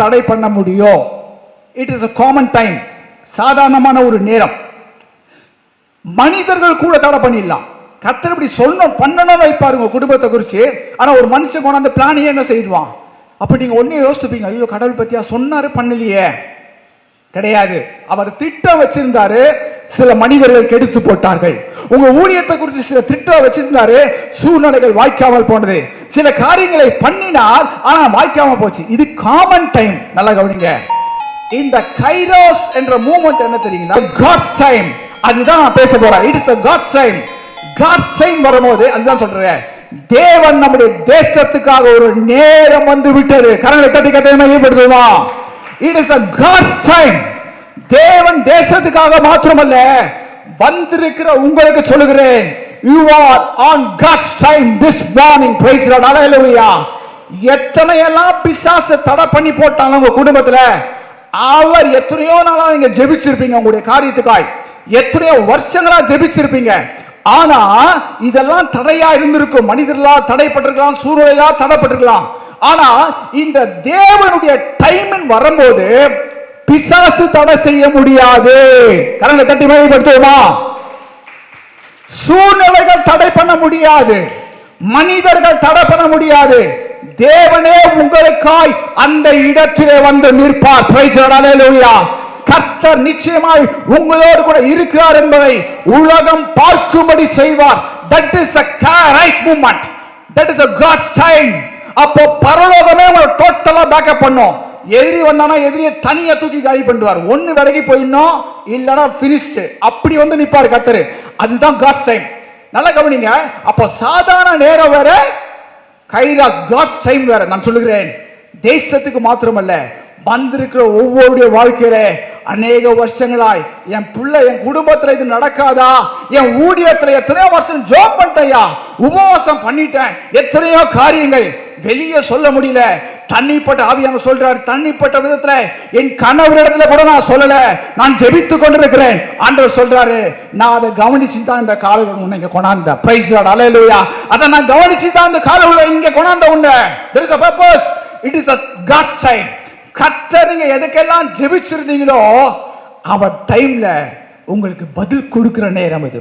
தடை பண்ண முடியும். It is a common time சாதாரணமான ஒரு நேரம். மனிதர்கள் கூட தடை பண்ணிடலாம். கத்தர் இப்படி சொல்லணும் பண்ணணும் வைப்பாரு உங்க குடும்பத்தை குறித்து ஆனா ஒரு மனுஷன் கொண்டாந்து பிளானையே என்ன செய்வான்? அப்படி நீங்க ஒன்றே யோசிச்சுப்பீங்க ஐயோ கடவுள் பத்தியா சொன்னார் பண்ணலையே. கிடையாது. அவர் திட்டம் வச்சிருந்தாரு சில மனிதர்கள் கெடுத்து போட்டார்கள். உங்க ஊழியத்தை குறித்து சில திட்டம் வச்சிருந்தாரு சூழ்நிலைகள் வாய்க்காமல் போனது. சில காரியங்களை பண்ணினார் ஆனா வாய்க்காம போச்சு. இது காமன் டைம் நல்லா கவனிங்க. இந்த கைரோஸ் என்ற மூமெண்ட் என்ன தெரியுங்களா? காட்ஸ் டைம் அதுதான் நான் பேச போறேன். It is God's time God's time வரும்போது அதுதான் சொல்றேன். தேவன் நம்முடைய தேசத்துக்காக ஒரு நேரம் வந்து விட்டது. கரங்களை தட்டி கத்தை மையப்படுத்துமா it is a God's time தேவன் தேசத்துக்காக மாத்திரமல்ல வந்திருக்கிற உங்களுக்கு சொல்லுகிறேன். You are on God's time this morning praise Lord ஹalleluya எத்தனை எல்லாம் பிசாசு தடை பண்ணி போட்டாங்க உங்க குடும்பத்துல அவர் எத்தனையோ நாளா நீங்க ஜெபிச்சிருப்பீங்க உங்களுடைய காரியத்துக்காய். எத்தனையோ வருஷங்களா ஜெபிச்சிருப்பீங்க. ஆனா இதெல்லாம் தடையா இருந்திருக்கும். மனிதர்களா தடைப்பட்டிருக்கலாம் சூழ்நிலையா தடைப்பட்டிருக்கலாம். ஆனா இந்த தேவனுடைய டைமின் வரும்போது பிசாசு தடை செய்ய முடியாது. கரங்களை தட்டி மேம்படுத்துவோமா சூழ்நிலைகள் தடை பண்ண முடியாது. மனிதர்கள் தடை பண்ண முடியாது. தேவனே உங்களுக்காய் அந்த இடத்திலே வந்து நிற்பார். கர்த்தர் நிச்சயமாய் உங்களோடு கூட இருக்கிறார் என்பதை உலகம் பார்க்கும்படி செய்வார். That is a rise moment that is a God's time அப்போ பரலோகமே உங்களை டோட்டலா பேக்கப் பண்ணும். எதிரி வந்தானா எதிரியை தனியா தூக்கி காலி பண்ணுவார் ஒன்னு விலகி போயிடணும் இல்லைன்னா பினிஷ்டு அப்படி வந்து நிப்பாரு கத்தரு அதுதான் காட்ஸ் டைம் நல்லா கவனிங்க. அப்போ சாதாரண நேரம் வேற கைராஸ் காட்ஸ் டைம் வேற. நான் சொல்லுகிறேன். தேசத்துக்கு மாத்திரமல்ல வந்திருக்கிற ஒவ்வொருடைய வாழ்க்கையில அநேக வருஷங்களாய் என் பிள்ளை என் குடும்பத்துல இது நடக்காதா? என் ஊழியத்துல எத்தனையோ வருஷம் ஜோப் பண்ணிட்டேயா உபவாசம் பண்ணிட்டேன். எத்தனையோ காரியங்கள். வெளியே சொல்ல முடியல. தண்ணிப்பட்ட ஆவியான சொல்றார் தண்ணிப்பட்ட விதத்துல என் கணவரிடத்துல கூட நான் சொல்லல நான் ஜெபித்து கொண்டிருக்கிறேன். ஆண்டவர் சொல்றாரு நான் அதை கவனிச்சு தான் இந்த காலவர் உன்னை இங்க கொண்டாந்த பிரைஸ் அலையலுயா அதை நான் கவனிச்சு தான் இந்த காலவர் இங்க கொண்டாந்த உன்னை. There is a purpose. It is a god's time. கத்தர் நீங்க எதுக்கெல்லாம் ஜெபிச்சிருந்தீங்களோ அவர் டைம்ல உங்களுக்கு பதில் கொடுக்கிற நேரம் இது.